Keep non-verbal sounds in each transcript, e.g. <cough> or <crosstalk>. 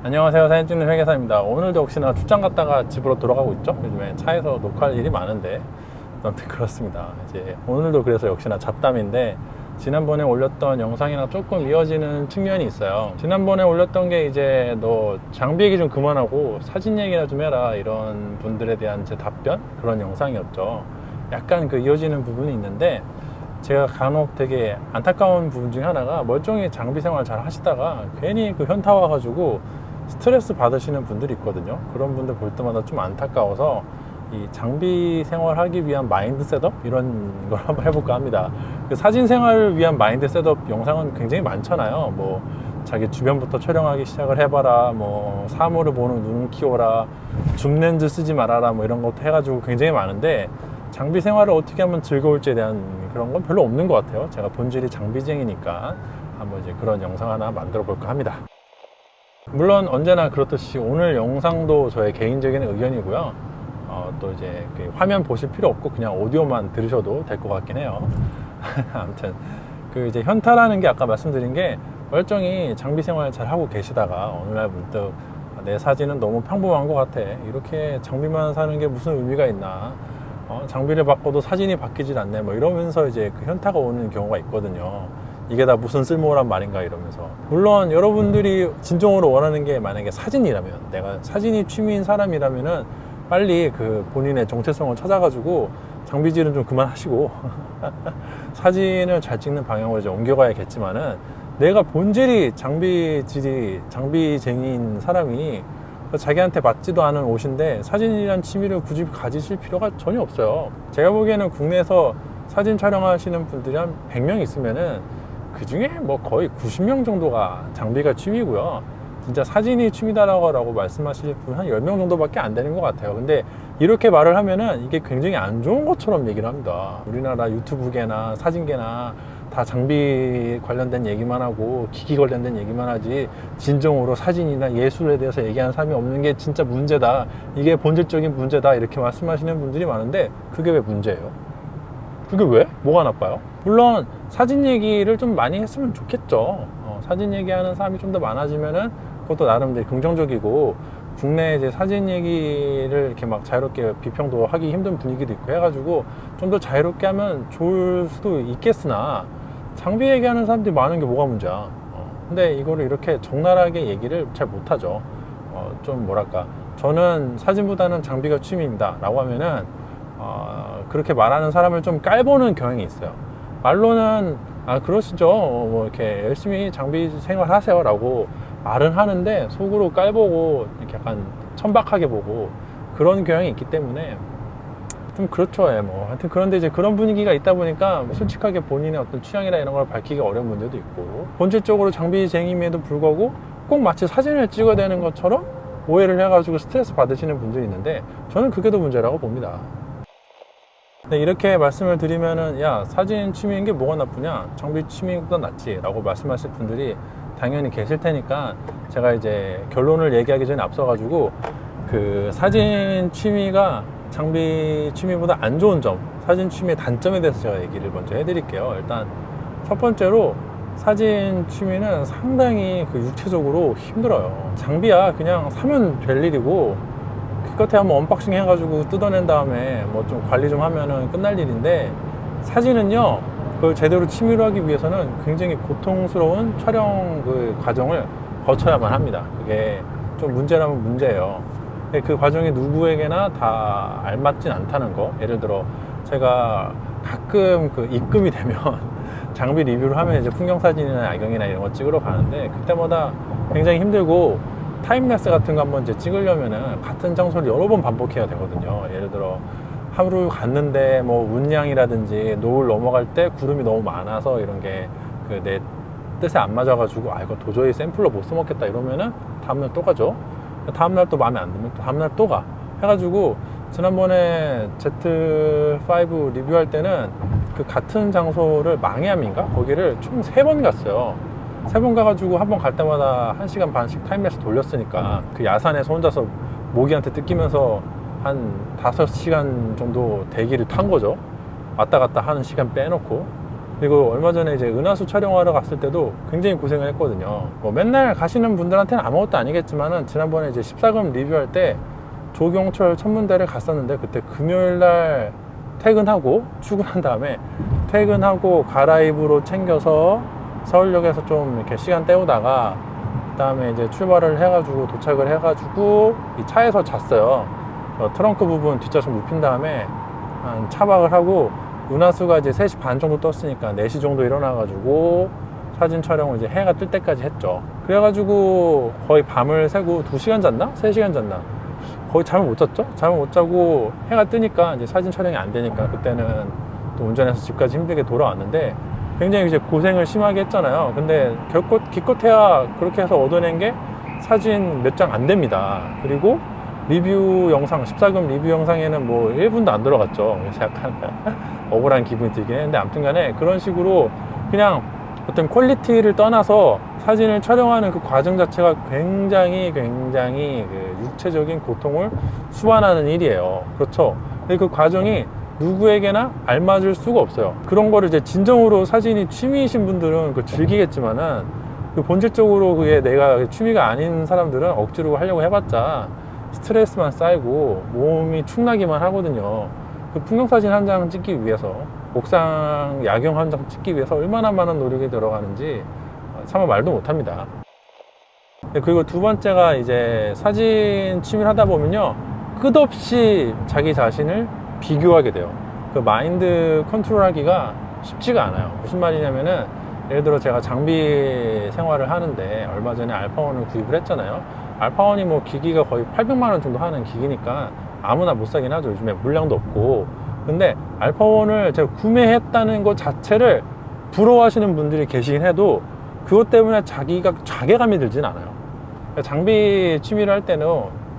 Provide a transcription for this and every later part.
안녕하세요 사진 찍는 회계사입니다. 오늘도 역시나 출장 갔다가 집으로 돌아가고 있죠? 요즘에 차에서 녹화할 일이 많은데 아무튼 그렇습니다. 이제 오늘도 그래서 역시나 잡담인데 지난번에 올렸던 영상이랑 조금 이어지는 측면이 있어요. 지난번에 올렸던 게 이제 너 장비 얘기 좀 그만하고 사진 얘기나 좀 해라 이런 분들에 대한 제 답변? 그런 영상이었죠. 약간 그 이어지는 부분이 있는데 제가 간혹 되게 안타까운 부분 중에 하나가 멀쩡히 장비 생활 잘 하시다가 괜히 그 현타 와가지고 스트레스 받으시는 분들이 있거든요. 그런 분들 볼 때마다 좀 안타까워서 이 장비 생활하기 위한 마인드 셋업 이런 <laughs> 걸 한번 해볼까 합니다. 그 사진 생활을 위한 마인드 셋업 영상은 굉장히 많잖아요. 뭐 자기 주변부터 촬영하기 시작을 해봐라, 뭐 사물을 보는 눈 키워라, 줌 렌즈 쓰지 말아라, 뭐 이런 것도 해가지고 굉장히 많은데 장비 생활을 어떻게 하면 즐거울지에 대한 그런 건 별로 없는 것 같아요. 제가 본질이 장비쟁이니까 한번 이제 그런 영상 하나 만들어 볼까 합니다. 물론 언제나 그렇듯이 오늘 영상도 저의 개인적인 의견이고요. 어, 또 이제 그 화면 보실 필요 없고 그냥 오디오만 들으셔도 될 것 같긴 해요. <laughs> 아무튼 그 이제 현타라는 게 아까 말씀드린 게 멀쩡히 장비 생활 잘 하고 계시다가 어느 날 문득 내 사진은 너무 평범한 것 같아. 이렇게 장비만 사는 게 무슨 의미가 있나. 어, 장비를 바꿔도 사진이 바뀌질 않네. 뭐 이러면서 이제 그 현타가 오는 경우가 있거든요. 이게 다 무슨 쓸모란 말인가 이러면서. 물론 여러분들이 진정으로 원하는 게 만약에 사진이라면, 내가 사진이 취미인 사람이라면은 빨리 그 본인의 정체성을 찾아가지고 장비질은 좀 그만하시고 <laughs> 사진을 잘 찍는 방향으로 이제 옮겨가야겠지만은 내가 본질이 장비질이 장비쟁이인 사람이 자기한테 맞지도 않은 옷인데 사진이란 취미를 굳이 가지실 필요가 전혀 없어요. 제가 보기에는 국내에서 사진 촬영하시는 분들이 한 100명 있으면은 그 중에 뭐 거의 90명 정도가 장비가 취미고요. 진짜 사진이 취미다라고 말씀하실 분 한 10명 정도밖에 안 되는 것 같아요. 근데 이렇게 말을 하면은 이게 굉장히 안 좋은 것처럼 얘기를 합니다. 우리나라 유튜브계나 사진계나 다 장비 관련된 얘기만 하고 기기 관련된 얘기만 하지 진정으로 사진이나 예술에 대해서 얘기하는 사람이 없는 게 진짜 문제다. 이게 본질적인 문제다. 이렇게 말씀하시는 분들이 많은데 그게 왜 문제예요? 그게 왜? 뭐가 나빠요? 물론 사진 얘기를 좀 많이 했으면 좋겠죠. 어, 사진 얘기하는 사람이 좀 더 많아지면은 그것도 나름 이제 긍정적이고 국내 이제 사진 얘기를 이렇게 막 자유롭게 비평도 하기 힘든 분위기도 있고 해가지고 좀 더 자유롭게 하면 좋을 수도 있겠으나 장비 얘기하는 사람들이 많은 게 뭐가 문제야. 어, 근데 이거를 이렇게 적나라하게 얘기를 잘 못하죠. 어, 좀 뭐랄까. 저는 사진보다는 장비가 취미입니다. 라고 하면은 어, 그렇게 말하는 사람을 좀 깔보는 경향이 있어요. 말로는 아 그러시죠. 어, 뭐 이렇게 열심히 장비 생활하세요. 라고 말은 하는데 속으로 깔보고 이렇게 약간 천박하게 보고 그런 경향이 있기 때문에 좀 그렇죠. 예, 뭐. 하여튼 그런데 이제 그런 분위기가 있다 보니까 솔직하게 본인의 어떤 취향이나 이런 걸 밝히기 어려운 문제도 있고 본질적으로 장비쟁임에도 불구하고 꼭 마치 사진을 찍어야 되는 것처럼 오해를 해가지고 스트레스 받으시는 분들이 있는데 저는 그게 더 문제라고 봅니다. 네, 이렇게 말씀을 드리면은 야 사진 취미인 게 뭐가 나쁘냐? 장비 취미보다 낫지 라고 말씀하실 분들이 당연히 계실 테니까 제가 이제 결론을 얘기하기 전에 앞서 가지고 그 사진 취미가 장비 취미보다 안 좋은 점 사진 취미의 단점에 대해서 제가 얘기를 먼저 해드릴게요. 일단 첫 번째로 사진 취미는 상당히 그 육체적으로 힘들어요. 장비야 그냥 사면 될 일이고 기껏해 한번 언박싱 해가지고 뜯어낸 다음에 뭐 좀 관리 좀 하면은 끝날 일인데 사진은요 그걸 제대로 취미로 하기 위해서는 굉장히 고통스러운 촬영 그 과정을 거쳐야만 합니다. 그게 좀 문제라면 문제예요. 근데 그 과정이 누구에게나 다 알맞진 않다는 거. 예를 들어 제가 가끔 그 입금이 되면 <laughs> 장비 리뷰를 하면 이제 풍경 사진이나 야경이나 이런 거 찍으러 가는데 그때마다 굉장히 힘들고 타임랩스 같은 거 한번 이제 찍으려면은 같은 장소를 여러 번 반복해야 되거든요. 예를 들어 하루 갔는데 뭐 운양이라든지 노을 넘어갈 때 구름이 너무 많아서 이런 게 그 내 뜻에 안 맞아가지고 아 이거 도저히 샘플로 못 써먹겠다 이러면은 다음날 또 가죠. 다음날 또 마음에 안 들면 또 다음날 또 가. 해가지고 지난번에 Z5 리뷰할 때는 그 같은 장소를 망해암인가 거기를 총 세 번 갔어요. 세 번 가가지고 한 번 갈 때마다 한 시간 반씩 타임랩스 돌렸으니까 그 야산에서 혼자서 모기한테 뜯기면서 한 다섯 시간 정도 대기를 탄 거죠. 왔다 갔다 하는 시간 빼놓고. 그리고 얼마 전에 이제 은하수 촬영하러 갔을 때도 굉장히 고생을 했거든요. 뭐 맨날 가시는 분들한테는 아무것도 아니겠지만은 지난번에 이제 14금 리뷰할 때 조경철 천문대를 갔었는데 그때 금요일 날 퇴근하고 출근한 다음에 퇴근하고 가라입으로 챙겨서 서울역에서 좀 이렇게 시간 때우다가 그다음에 이제 출발을 해가지고 도착을 해가지고 이 차에서 잤어요. 저 트렁크 부분 뒷좌석 눕힌 다음에 한 차박을 하고 은하수가 이제 3시 반 정도 떴으니까 4시 정도 일어나가지고 사진 촬영을 이제 해가 뜰 때까지 했죠. 그래가지고 거의 밤을 새고 2시간 잤나? 3시간 잤나? 거의 잠을 못 잤죠? 잠을 못 자고 해가 뜨니까 이제 사진 촬영이 안 되니까 그때는 또 운전해서 집까지 힘들게 돌아왔는데 굉장히 이제 고생을 심하게 했잖아요. 근데 결코 기껏해야 그렇게 해서 얻어낸 게 사진 몇 장 안 됩니다. 그리고 리뷰 영상, 14금 리뷰 영상에는 뭐 1분도 안 들어갔죠. 그래서 약간 <laughs> 억울한 기분이 들긴 했는데 아무튼 간에 그런 식으로 그냥 어떤 퀄리티를 떠나서 사진을 촬영하는 그 과정 자체가 굉장히 굉장히 그 육체적인 고통을 수반하는 일이에요. 그렇죠. 근데 그 과정이 누구에게나 알맞을 수가 없어요. 그런 거를 이제 진정으로 사진이 취미이신 분들은 그 즐기겠지만은 그 본질적으로 그게 내가 취미가 아닌 사람들은 억지로 하려고 해봤자 스트레스만 쌓이고 몸이 축나기만 하거든요. 그 풍경 사진 한 장 찍기 위해서 옥상 야경 한 장 찍기 위해서 얼마나 많은 노력이 들어가는지 참아 말도 못합니다. 네, 그리고 두 번째가 이제 사진 취미를 하다 보면요 끝없이 자기 자신을 비교하게 돼요. 그 마인드 컨트롤하기가 쉽지가 않아요. 무슨 말이냐면은 예를 들어 제가 장비 생활을 하는데 얼마 전에 알파원을 구입을 했잖아요. 알파원이 뭐 기기가 거의 800만 원 정도 하는 기기니까 아무나 못 사긴 하죠. 요즘에 물량도 없고. 근데 알파원을 제가 구매했다는 것 자체를 부러워하시는 분들이 계시긴 해도 그것 때문에 자기가 자괴감이 들진 않아요. 장비 취미를 할 때는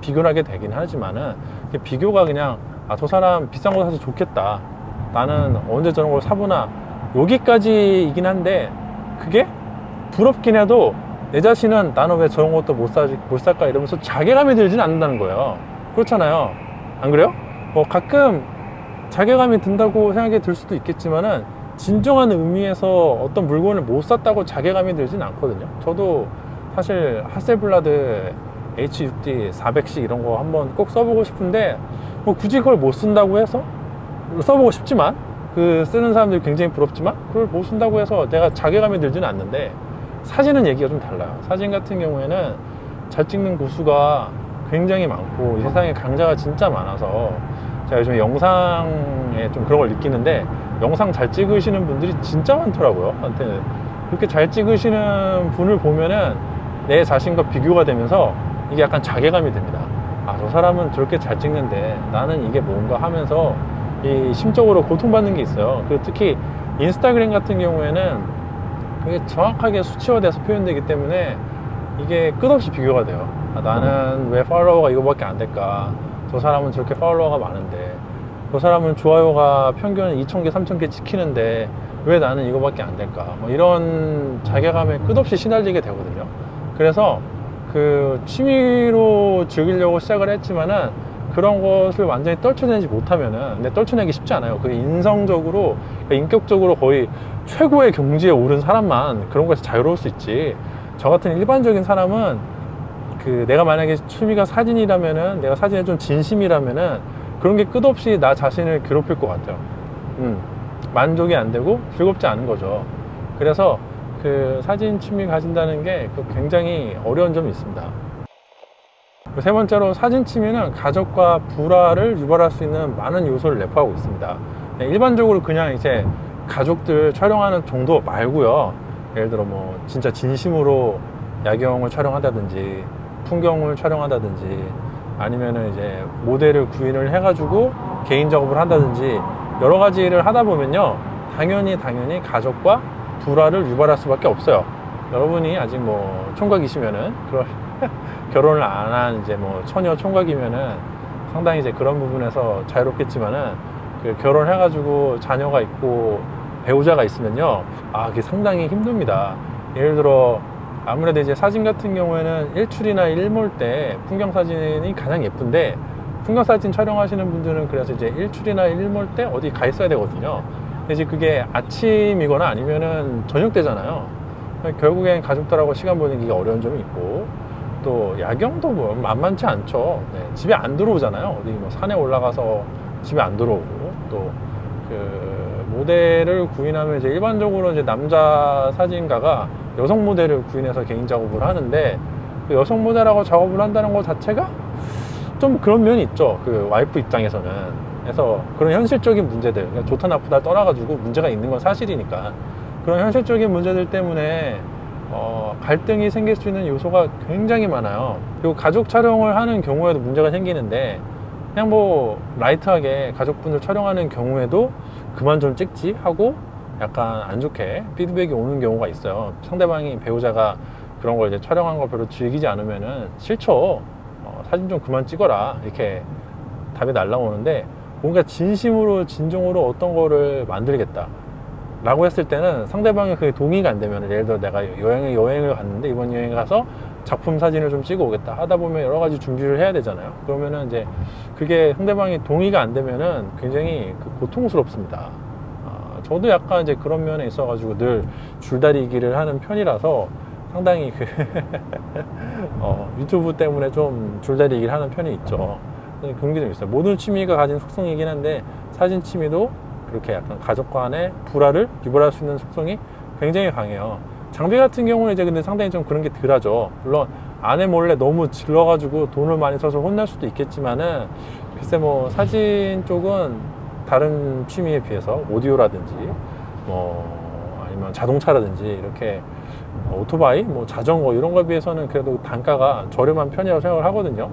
비교를 하게 되긴 하지만은 그 비교가 그냥 아, 저 사람 비싼 거 사서 좋겠다. 나는 언제 저런 걸 사보나. 여기까지이긴 한데, 그게 부럽긴 해도 내 자신은 나는 왜 저런 것도 못, 사, 못 살까 이러면서 자괴감이 들진 않는다는 거예요. 그렇잖아요. 안 그래요? 뭐 가끔 자괴감이 든다고 생각이 들 수도 있겠지만은 진정한 의미에서 어떤 물건을 못 샀다고 자괴감이 들진 않거든요. 저도 사실 하셀블라드 H6D 400C 이런 거 한번 꼭 써보고 싶은데 뭐 굳이 그걸 못 쓴다고 해서 써보고 싶지만 그 쓰는 사람들이 굉장히 부럽지만 그걸 못 쓴다고 해서 내가 자괴감이 들지는 않는데 사진은 얘기가 좀 달라요. 사진 같은 경우에는 잘 찍는 고수가 굉장히 많고 이 세상에 강자가 진짜 많아서 제가 요즘에 영상에 좀 그런 걸 느끼는데 영상 잘 찍으시는 분들이 진짜 많더라고요. 한테는 그렇게 잘 찍으시는 분을 보면은 내 자신과 비교가 되면서 이게 약간 자괴감이 됩니다. 아, 저 사람은 저렇게 잘 찍는데 나는 이게 뭔가 하면서 이 심적으로 고통받는 게 있어요. 그리고 특히 인스타그램 같은 경우에는 그게 정확하게 수치화돼서 표현되기 때문에 이게 끝없이 비교가 돼요. 아, 나는 왜 팔로워가 이거밖에 안 될까? 저 사람은 저렇게 팔로워가 많은데, 저 사람은 좋아요가 평균 2,000개, 3,000개 찍히는데, 왜 나는 이거밖에 안 될까? 뭐 이런 자괴감에 끝없이 시달리게 되거든요. 그래서 그 취미로 즐기려고 시작을 했지만은 그런 것을 완전히 떨쳐내지 못하면은 근데 떨쳐내기 쉽지 않아요. 그 인성적으로 그러니까 인격적으로 거의 최고의 경지에 오른 사람만 그런 것이 자유로울 수 있지. 저 같은 일반적인 사람은 그 내가 만약에 취미가 사진이라면은 내가 사진에 좀 진심이라면은 그런 게 끝없이 나 자신을 괴롭힐 것 같아요. 음, 만족이 안 되고 즐겁지 않은 거죠. 그래서 그 사진 취미 가진다는 게그 굉장히 어려운 점이 있습니다. 그세 번째로 사진 취미는 가족과 불화를 유발할 수 있는 많은 요소를 내포하고 있습니다. 네, 일반적으로 그냥 이제 가족들 촬영하는 정도 말고요. 예를 들어 뭐 진짜 진심으로 야경을 촬영한다든지 풍경을 촬영한다든지 아니면은 이제 모델을 구인을 해가지고 개인 작업을 한다든지 여러 가지를 하다 보면요. 당연히 당연히 가족과 불화를 유발할 수밖에 없어요. 여러분이 아직 뭐 총각이시면은 그런 <laughs> 결혼을 안 한 이제 뭐 처녀 총각이면은 상당히 이제 그런 부분에서 자유롭겠지만은 그 결혼해가지고 자녀가 있고 배우자가 있으면요 아 그게 상당히 힘듭니다. 예를 들어 아무래도 이제 사진 같은 경우에는 일출이나 일몰 때 풍경 사진이 가장 예쁜데 풍경 사진 촬영하시는 분들은 그래서 이제 일출이나 일몰 때 어디 가 있어야 되거든요. 이제 그게 아침이거나 아니면은 저녁 때잖아요. 결국엔 가족들하고 시간 보내기가 어려운 점이 있고 또 야경도 뭐 만만치 않죠. 네, 집에 안 들어오잖아요. 어디 뭐 산에 올라가서 집에 안 들어오고 또 그 모델을 구인하면 이제 일반적으로 이제 남자 사진가가 여성 모델을 구인해서 개인 작업을 하는데 그 여성 모델하고 작업을 한다는 것 자체가 좀 그런 면이 있죠. 그 와이프 입장에서는. 그래서 그런 현실적인 문제들, 그러니까 좋다 나쁘다 떠나가지고 문제가 있는 건 사실이니까 그런 현실적인 문제들 때문에 어, 갈등이 생길 수 있는 요소가 굉장히 많아요. 그리고 가족 촬영을 하는 경우에도 문제가 생기는데 그냥 뭐 라이트하게 가족분들 촬영하는 경우에도 그만 좀 찍지 하고 약간 안 좋게 피드백이 오는 경우가 있어요. 상대방이 배우자가 그런 걸 이제 촬영한 걸 별로 즐기지 않으면은 싫죠. 어, 사진 좀 그만 찍어라 이렇게 답이 날라오는데 뭔가 진심으로 진정으로 어떤 거를 만들겠다. 라고 했을 때는 상대방이 그게 동의가 안 되면 예를 들어 내가 여행을 여행을 갔는데 이번 여행 가서 작품 사진을 좀 찍어 오겠다. 하다 보면 여러 가지 준비를 해야 되잖아요. 그러면은 이제 그게 상대방이 동의가 안 되면은 굉장히 그 고통스럽습니다. 아, 저도 약간 이제 그런 면에 있어 가지고 늘 줄다리기를 하는 편이라서 상당히 그 <laughs> 어, 유튜브 때문에 좀 줄다리기를 하는 편이 있죠. 네, 그런 게 좀 있어요 모든 취미가 가진 속성이긴 한데 사진 취미도 그렇게 약간 가족 간의 불화를 유발할 수 있는 속성이 굉장히 강해요. 장비 같은 경우는 이제 근데 상당히 좀 그런 게 덜하죠. 물론 아내 몰래 너무 질러가지고 돈을 많이 써서 혼날 수도 있겠지만은 글쎄 뭐 사진 쪽은 다른 취미에 비해서 오디오라든지 뭐 아니면 자동차라든지 이렇게 오토바이, 뭐 자전거 이런 거에 비해서는 그래도 단가가 저렴한 편이라고 생각을 하거든요.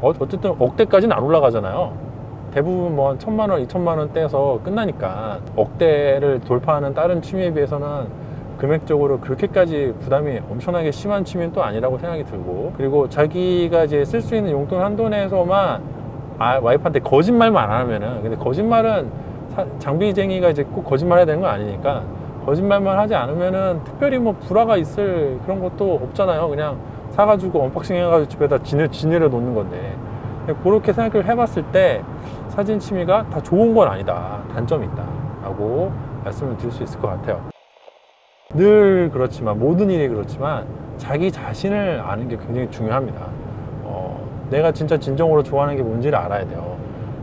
어, 어쨌든 억대까지는 안 올라가잖아요. 대부분 뭐 한 천만 원, 이천만 원 떼서 끝나니까 억대를 돌파하는 다른 취미에 비해서는 금액적으로 그렇게까지 부담이 엄청나게 심한 취미는 또 아니라고 생각이 들고 그리고 자기가 이제 쓸 수 있는 용돈 한돈에서만 아, 와이프한테 거짓말만 안 하면은 근데 거짓말은 사- 장비쟁이가 이제 꼭 거짓말 해야 되는 건 아니니까 거짓말만 하지 않으면은 특별히 뭐 불화가 있을 그런 것도 없잖아요 그냥 사가지고 언박싱 해가지고 집에다 지내, 지내려 놓는 건데 그렇게 생각을 해봤을 때 사진 취미가 다 좋은 건 아니다. 단점이 있다. 라고 말씀을 드릴 수 있을 것 같아요. 늘 그렇지만, 모든 일이 그렇지만, 자기 자신을 아는 게 굉장히 중요합니다. 어, 내가 진짜 진정으로 좋아하는 게 뭔지를 알아야 돼요.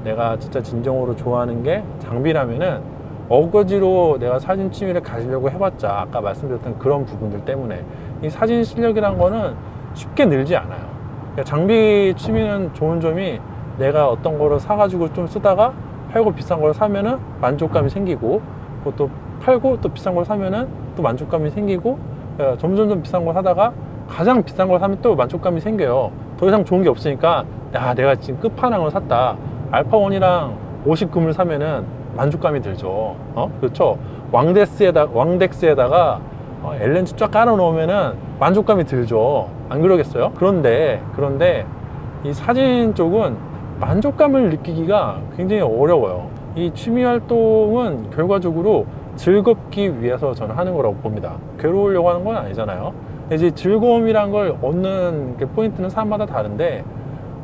내가 진짜 진정으로 좋아하는 게 장비라면은 어거지로 내가 사진 취미를 가지려고 해봤자 아까 말씀드렸던 그런 부분들 때문에 이 사진 실력이란 거는 쉽게 늘지 않아요. 그러니까 장비 취미는 좋은 점이 내가 어떤 거를 사가지고 좀 쓰다가 팔고 비싼 걸 사면은 만족감이 생기고 그것도 팔고 또 비싼 걸 사면은 또 만족감이 생기고 어, 점점 점 비싼 걸 사다가 가장 비싼 걸 사면 또 만족감이 생겨요. 더 이상 좋은 게 없으니까 야 내가 지금 끝판왕을 샀다. 알파원이랑 50금을 사면은 만족감이 들죠. 어 그렇죠. 왕데스에다 왕덱스에다가 어, 엘렌즈 쫙 깔아 놓으면은 만족감이 들죠. 안 그러겠어요? 그런데 그런데 이 사진 쪽은 만족감을 느끼기가 굉장히 어려워요. 이 취미 활동은 결과적으로 즐겁기 위해서 저는 하는 거라고 봅니다. 괴로우려고 하는 건 아니잖아요. 이제 즐거움이란 걸 얻는 그 포인트는 사람마다 다른데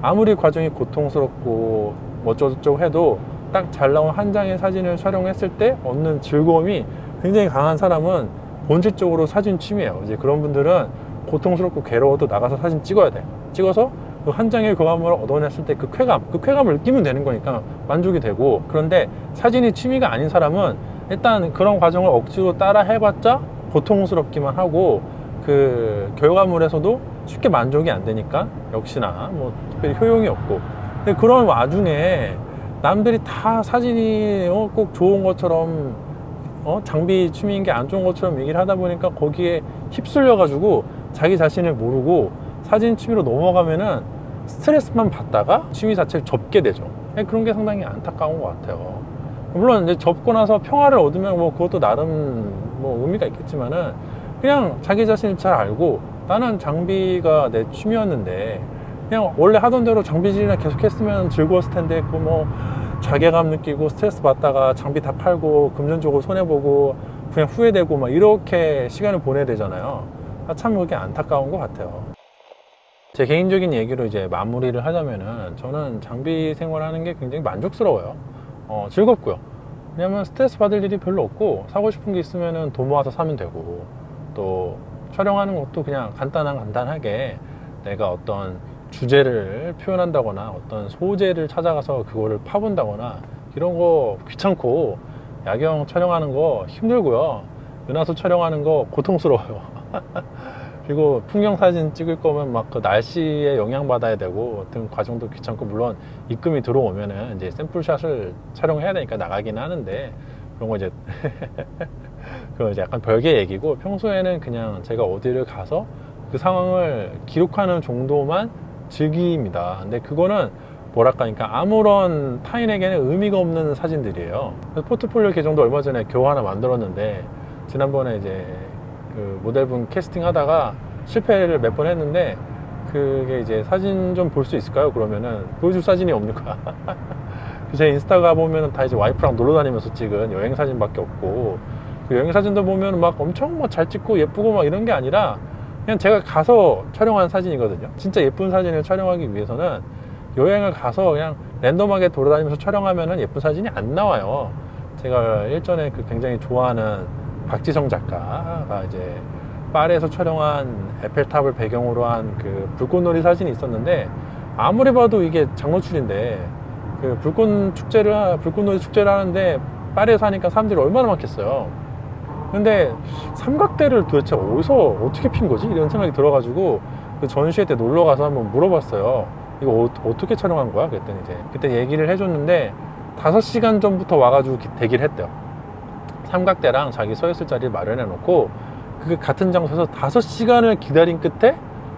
아무리 과정이 고통스럽고 어쩌고저쩌고 해도 딱 잘 나온 한 장의 사진을 촬영했을 때 얻는 즐거움이 굉장히 강한 사람은 본질적으로 사진 취미예요. 이제 그런 분들은 고통스럽고 괴로워도 나가서 사진 찍어야 돼. 찍어서 그 한 장의 교감을 얻어냈을 때 그 쾌감, 그 쾌감을 느끼면 되는 거니까 만족이 되고 그런데 사진이 취미가 아닌 사람은 일단 그런 과정을 억지로 따라 해봤자 고통스럽기만 하고 그 결과물에서도 쉽게 만족이 안 되니까 역시나 뭐 특별히 효용이 없고 근데 그런 와중에 남들이 다 사진이 어, 꼭 좋은 것처럼 어, 장비 취미인 게 안 좋은 것처럼 얘기를 하다 보니까 거기에 휩쓸려 가지고 자기 자신을 모르고 사진 취미로 넘어가면은 스트레스만 받다가 취미 자체를 접게 되죠. 네, 그런 게 상당히 안타까운 것 같아요. 물론 이제 접고 나서 평화를 얻으면 뭐 그것도 나름 뭐 의미가 있겠지만은 그냥 자기 자신을 잘 알고 나는 장비가 내 취미였는데 그냥 원래 하던 대로 장비질이나 계속 했으면 즐거웠을 텐데 그뭐 자괴감 느끼고 스트레스 받다가 장비 다 팔고 금전적으로 손해보고 그냥 후회되고 막 이렇게 시간을 보내야 되잖아요. 아, 참 그게 안타까운 것 같아요. 제 개인적인 얘기로 이제 마무리를 하자면은 저는 장비 생활하는 게 굉장히 만족스러워요. 어, 즐겁고요. 왜냐면 스트레스 받을 일이 별로 없고 사고 싶은 게 있으면은 돈 모아서 사면 되고 또 촬영하는 것도 그냥 간단한 간단하게 내가 어떤 주제를 표현한다거나 어떤 소재를 찾아가서 그거를 파본다거나 이런 거 귀찮고 야경 촬영하는 거 힘들고요. 은하수 촬영하는 거 고통스러워요. <laughs> 그리고 풍경 사진 찍을 거면 막 그 날씨에 영향받아야 되고 등 과정도 귀찮고 물론 입금이 들어오면은 이제 샘플샷을 촬영해야 되니까 나가긴 하는데 그런 거 이제 <laughs> 그 이제 약간 별개 얘기고 평소에는 그냥 제가 어디를 가서 그 상황을 기록하는 정도만 즐깁니다. 근데 그거는 뭐랄까, 그러니까 아무런 타인에게는 의미가 없는 사진들이에요. 포트폴리오 계정도 얼마 전에 겨우 하나 만들었는데 지난번에 이제 그 모델분 캐스팅 하다가 실패를 몇 번 했는데 그게 이제 사진 좀 볼 수 있을까요? 그러면은 보여줄 사진이 없는 거야. 제 인스타 가 보면은 다 이제 와이프랑 놀러 다니면서 찍은 여행 사진밖에 없고 그 여행 사진도 보면 막 엄청 뭐잘 찍고 예쁘고 막 이런 게 아니라 그냥 제가 가서 촬영한 사진이거든요. 진짜 예쁜 사진을 촬영하기 위해서는 여행을 가서 그냥 랜덤하게 돌아다니면서 촬영하면은 예쁜 사진이 안 나와요. 제가 일전에 그 굉장히 좋아하는 박지성 작가가 이제 파리에서 촬영한 에펠탑을 배경으로 한 그 불꽃놀이 사진이 있었는데 아무리 봐도 이게 장노출인데 그 불꽃 축제를 하- 불꽃놀이 축제를 하는데 파리에서 하니까 사람들이 얼마나 많겠어요. 근데 삼각대를 도대체 어디서 어떻게 핀 거지? 이런 생각이 들어가지고 그 전시회 때 놀러 가서 한번 물어봤어요. 이거 어, 떻게 촬영한 거야? 그랬더니 이제 그때 얘기를 해줬는데 5시간 전부터 와가지고 기- 대기를 했대요. 삼각대랑 자기 서 있을 자리를 마련해 놓고 그 같은 장소에서 5시간을 기다린 끝에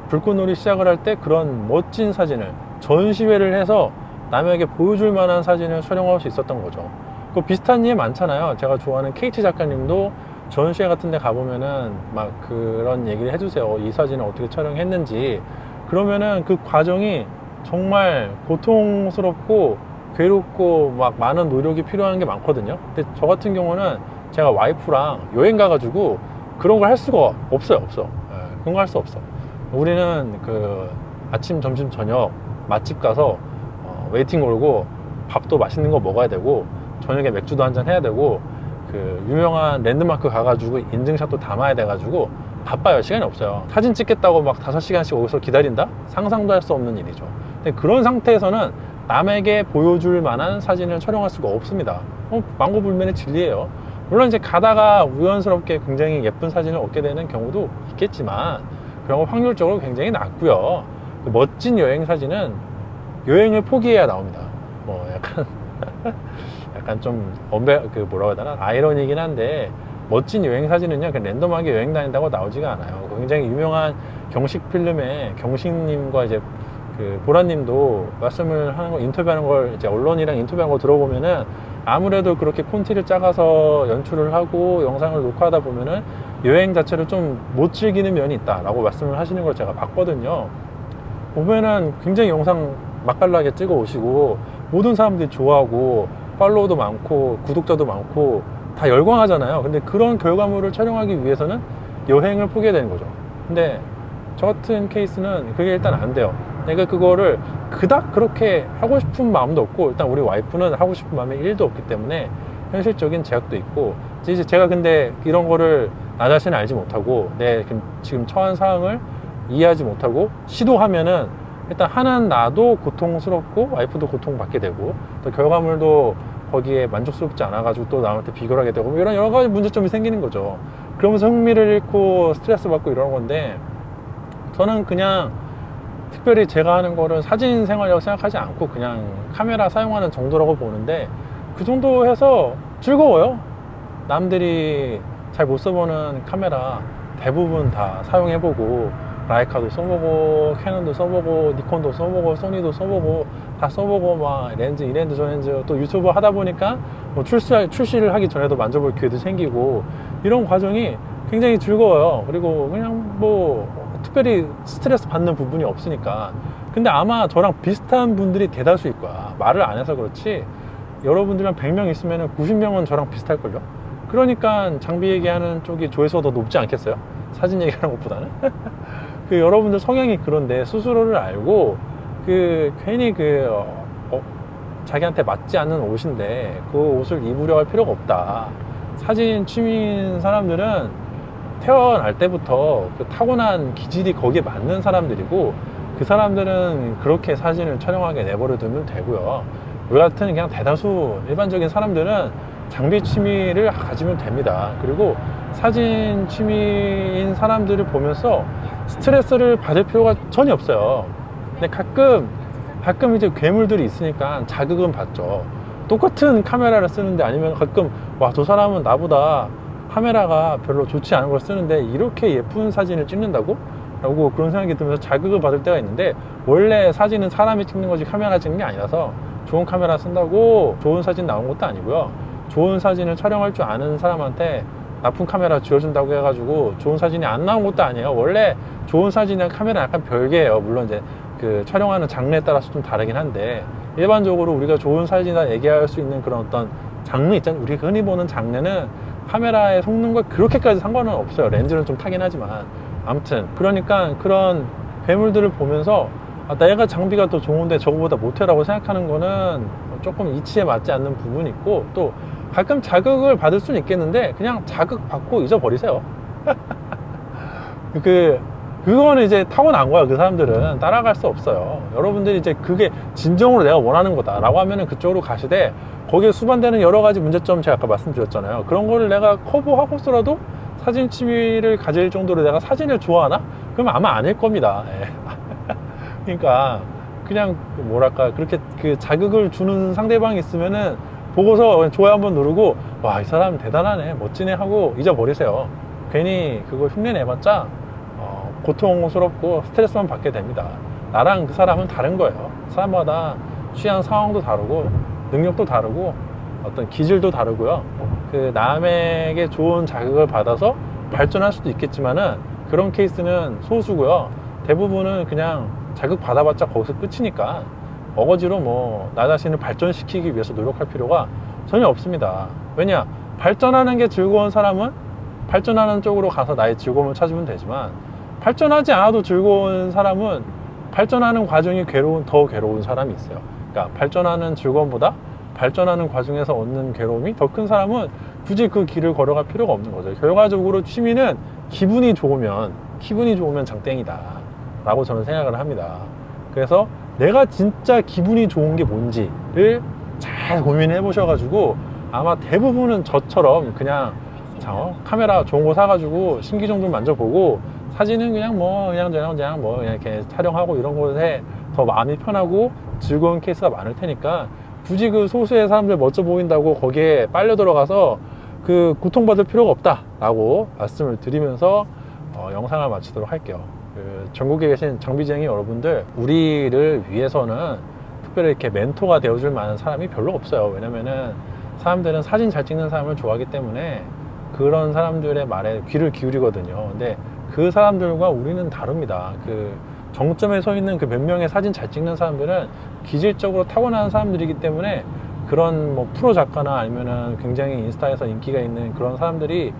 불꽃놀이 시작을 할 때 그런 멋진 사진을 전시회를 해서 남에게 보여줄 만한 사진을 촬영할 수 있었던 거죠. 그 비슷한 예 많잖아요. 제가 좋아하는 KT 작가님도 전시회 같은 데 가보면은 막 그런 얘기를 해주세요. 이 사진을 어떻게 촬영했는지. 그러면은 그 과정이 정말 고통스럽고 괴롭고 막 많은 노력이 필요한 게 많거든요. 근데 저 같은 경우는 제가 와이프랑 여행 가가지고 그런 걸 할 수가 없어요. 없어. 예, 그런 거 할 수 없어. 우리는 그 아침, 점심, 저녁 맛집 가서 어, 웨이팅 걸고 밥도 맛있는 거 먹어야 되고 저녁에 맥주도 한 잔 해야 되고 그 유명한 랜드마크 가가지고 인증샷도 담아야 돼가지고 바빠요. 시간이 없어요. 사진 찍겠다고 막 다섯 시간씩 오서 기다린다? 상상도 할 수 없는 일이죠. 근데 그런 상태에서는 남에게 보여줄 만한 사진을 촬영할 수가 없습니다. 어, 망고불면의 진리예요. 물론 이제 가다가 우연스럽게 굉장히 예쁜 사진을 얻게 되는 경우도 있겠지만 그런 거 확률적으로 굉장히 낮고요. 그 멋진 여행 사진은 여행을 포기해야 나옵니다. 뭐 약간 약간 좀 언배 그 뭐라고 해야 되나? 아이러니긴 한데 멋진 여행 사진은요 그냥 랜덤하게 여행 다닌다고 나오지가 않아요. 굉장히 유명한 경식 필름의 경식님과 이제 그 보라님도 말씀을 하는 거 인터뷰하는 걸 이제 언론이랑 인터뷰하는 거 들어보면은 아무래도 그렇게 콘티를 짜가서 연출을 하고 영상을 녹화하다 보면은 여행 자체를 좀 못 즐기는 면이 있다라고 말씀을 하시는 걸 제가 봤거든요. 보면은 굉장히 영상 맛깔나게 찍어 오시고 모든 사람들이 좋아하고 팔로워도 많고 구독자도 많고 다 열광하잖아요. 근데 그런 결과물을 촬영하기 위해서는 여행을 포기해야 되는 거죠. 근데 저 같은 케이스는 그게 일단 안 돼요. 내가 그거를 그닥 그렇게 하고 싶은 마음도 없고 일단 우리 와이프는 하고 싶은 마음이 1도 없기 때문에 현실적인 제약도 있고 이제 제가 근데 이런 거를 나 자신을 알지 못하고 내 지금 처한 상황을 이해하지 못하고 시도하면은 일단 하는 나도 고통스럽고 와이프도 고통받게 되고 또 결과물도 거기에 만족스럽지 않아가지고 또 남한테 비교를 하게 되고 뭐 이런 여러 가지 문제점이 생기는 거죠. 그러면서 흥미를 잃고 스트레스 받고 이러는 건데 저는 그냥 특별히 제가 하는 거를 사진 생활이라고 생각하지 않고 그냥 카메라 사용하는 정도라고 보는데 그 정도 해서 즐거워요. 남들이 잘 못 써보는 카메라 대부분 다 사용해보고 라이카도 써보고 캐논도 써보고 니콘도 써보고 소니도 써보고 다 써보고 막 렌즈 이 렌즈 저 렌즈 또 유튜브 하다 보니까 뭐 출시 출시를 하기 전에도 만져볼 기회도 생기고 이런 과정이 굉장히 즐거워요. 그리고 그냥 뭐 특별히 스트레스 받는 부분이 없으니까. 근데 아마 저랑 비슷한 분들이 대다수일 거야. 말을 안 해서 그렇지. 여러분들이랑 100명 있으면 90명은 저랑 비슷할걸요? 그러니까 장비 얘기하는 쪽이 조회수가 더 높지 않겠어요? 사진 얘기하는 것보다는? <laughs> 그 여러분들 성향이 그런데 스스로를 알고 그 괜히 그 어, 어, 자기한테 맞지 않는 옷인데 그 옷을 입으려 할 필요가 없다. 사진 취미인 사람들은 태어날 때부터 그 타고난 기질이 거기에 맞는 사람들이고 그 사람들은 그렇게 사진을 촬영하게 내버려 두면 되고요. 우리 같은 그냥 대다수 일반적인 사람들은 장비 취미를 가지면 됩니다. 그리고 사진 취미인 사람들을 보면서 스트레스를 받을 필요가 전혀 없어요. 근데 가끔 가끔 이제 괴물들이 있으니까 자극은 받죠. 똑같은 카메라를 쓰는데 아니면 가끔 와 저 사람은 나보다 카메라가 별로 좋지 않은 걸 쓰는데 이렇게 예쁜 사진을 찍는다고? 라고 그런 생각이 들면서 자극을 받을 때가 있는데 원래 사진은 사람이 찍는 거지 카메라가 찍는 게 아니라서 좋은 카메라 쓴다고 좋은 사진 나온 것도 아니고요. 좋은 사진을 촬영할 줄 아는 사람한테 나쁜 카메라 쥐어준다고 해가지고 좋은 사진이 안 나온 것도 아니에요. 원래 좋은 사진이랑 카메라 약간 별개예요. 물론 이제 그 촬영하는 장르에 따라서 좀 다르긴 한데 일반적으로 우리가 좋은 사진이다 얘기할 수 있는 그런 어떤 장르 있잖아요. 우리가 흔히 보는 장르는 카메라의 성능과 그렇게까지 상관은 없어요. 렌즈는 좀 타긴 하지만 아무튼 그러니까 그런 괴물들을 보면서 아, 내가 장비가 더 좋은데 저거보다 못해라고 생각하는 거는 조금 이치에 맞지 않는 부분이 있고 또 가끔 자극을 받을 수는 있겠는데 그냥 자극 받고 잊어버리세요. <laughs> 그 그거는 이제 타고난 거야 그 사람들은 따라갈 수 없어요 여러분들이 이제 그게 진정으로 내가 원하는 거다 라고 하면은 그쪽으로 가시되 거기에 수반되는 여러 가지 문제점 제가 아까 말씀드렸잖아요 그런 거를 내가 커버하고서라도 사진 취미를 가질 정도로 내가 사진을 좋아하나? 그러면 아마 아닐 겁니다 예. <laughs> 그러니까 그냥 뭐랄까 그렇게 그 자극을 주는 상대방이 있으면은 보고서 좋아요 한번 누르고 와 이 사람 대단하네 멋지네 하고 잊어버리세요. 괜히 그걸 흉내 내봤자 어, 고통스럽고 스트레스만 받게 됩니다. 나랑 그 사람은 다른 거예요. 사람마다 취향 상황도 다르고 능력도 다르고 어떤 기질도 다르고요. 그 남에게 좋은 자극을 받아서 발전할 수도 있겠지만은 그런 케이스는 소수고요. 대부분은 그냥 자극 받아봤자 거기서 끝이니까 어거지로 뭐 나 자신을 발전시키기 위해서 노력할 필요가 전혀 없습니다. 왜냐 발전하는 게 즐거운 사람은 발전하는 쪽으로 가서 나의 즐거움을 찾으면 되지만 발전하지 않아도 즐거운 사람은 발전하는 과정이 괴로운 더 괴로운 사람이 있어요. 그러니까 발전하는 즐거움보다 발전하는 과정에서 얻는 괴로움이 더 큰 사람은 굳이 그 길을 걸어갈 필요가 없는 거죠. 결과적으로 취미는 기분이 좋으면 기분이 좋으면 장땡이다. 라고 저는 생각을 합니다. 그래서 내가 진짜 기분이 좋은 게 뭔지를 잘 고민해 보셔가지고 아마 대부분은 저처럼 그냥 자, 어, 카메라 좋은 거 사가지고 신기종 좀 만져보고 사진은 그냥 뭐 그냥 저냥 그냥 뭐 그냥 이렇게 촬영하고 이런 곳에 더 마음이 편하고 즐거운 케이스가 많을 테니까 굳이 그 소수의 사람들 멋져 보인다고 거기에 빨려 들어가서 그 고통받을 필요가 없다라고 말씀을 드리면서 어, 영상을 마치도록 할게요. 그 전국에 계신 장비쟁이 여러분들 우리를 위해서는 특별히 이렇게 멘토가 되어줄 만한 사람이 별로 없어요. 왜냐면은 사람들은 사진 잘 찍는 사람을 좋아하기 때문에 그런 사람들의 말에 귀를 기울이거든요. 근데 그 사람들과 우리는 다릅니다. 그 정점에 서 있는 그 몇 명의 사진 잘 찍는 사람들은 기질적으로 타고난 사람들이기 때문에 그런 뭐 프로 작가나 아니면은 굉장히 인스타에서 인기가 있는 그런 사람들이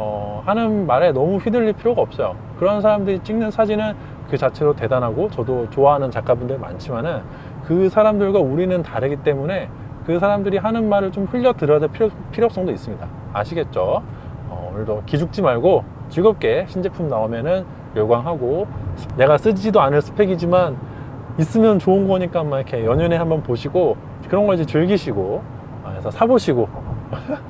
어, 하는 말에 너무 휘둘릴 필요가 없어요. 그런 사람들이 찍는 사진은 그 자체로 대단하고 저도 좋아하는 작가분들 많지만은 그 사람들과 우리는 다르기 때문에 그 사람들이 하는 말을 좀 흘려 들어야 될 필요, 필요성도 있습니다. 아시겠죠? 어, 오늘도 기죽지 말고 즐겁게 신제품 나오면은 열광하고 내가 쓰지도 않을 스펙이지만 있으면 좋은 거니까 막 이렇게 연연해 한번 보시고 그런 거 이제 즐기시고 아, 그래서 사보시고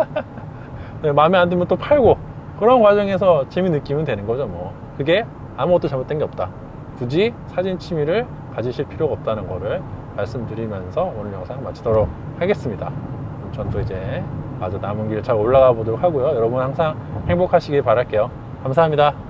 <laughs> 네, 마음에 안 들면 또 팔고 그런 과정에서 재미 느끼면 되는 거죠 뭐. 그게 아무것도 잘못된 게 없다. 굳이 사진 취미를 가지실 필요가 없다는 거를 말씀드리면서 오늘 영상 마치도록 하겠습니다. 전또 이제 아주 남은 길 잘 올라가 보도록 하고요. 여러분 항상 행복하시길 바랄게요. 감사합니다